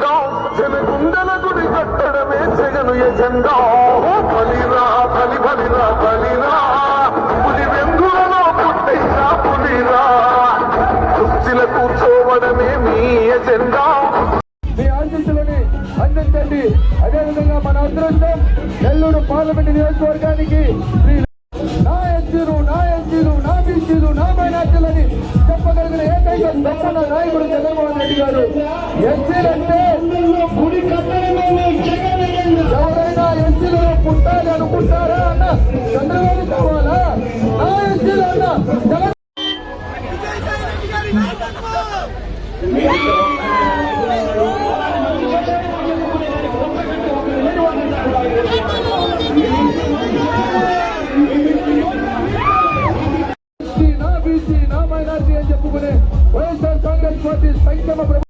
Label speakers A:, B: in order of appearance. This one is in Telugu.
A: జన గుండెల గుడి కట్టడమే జగను ఎజెండా. బలిరా బలిరా బలిరా. పులి పులిరా. కుర్చీల కూర్చోవడమే మీ ఎజెండా. మీ ఆశీస్సులని అందించండి. అదేవిధంగా మన అదృష్టం నెల్లూరు పార్లమెంట్ నా ఎస్సీలు నా ఎస్సీలు నా బీసీలు నా చెప్పగలిగిన ఏకైక తప్పన నాయకుడు జగన్మోహన్ రెడ్డి గారు. ఎస్సీలంటే గుడి. ఎవరైనా ఎస్సీలో పుట్టాలి అనుకుంటారా అన్న? చంద్రబాబు కావాలా? నా ఎస్సీలు అన్న. జగన్ ఎస్సీ, నా బీసీ నా మైనార్టీ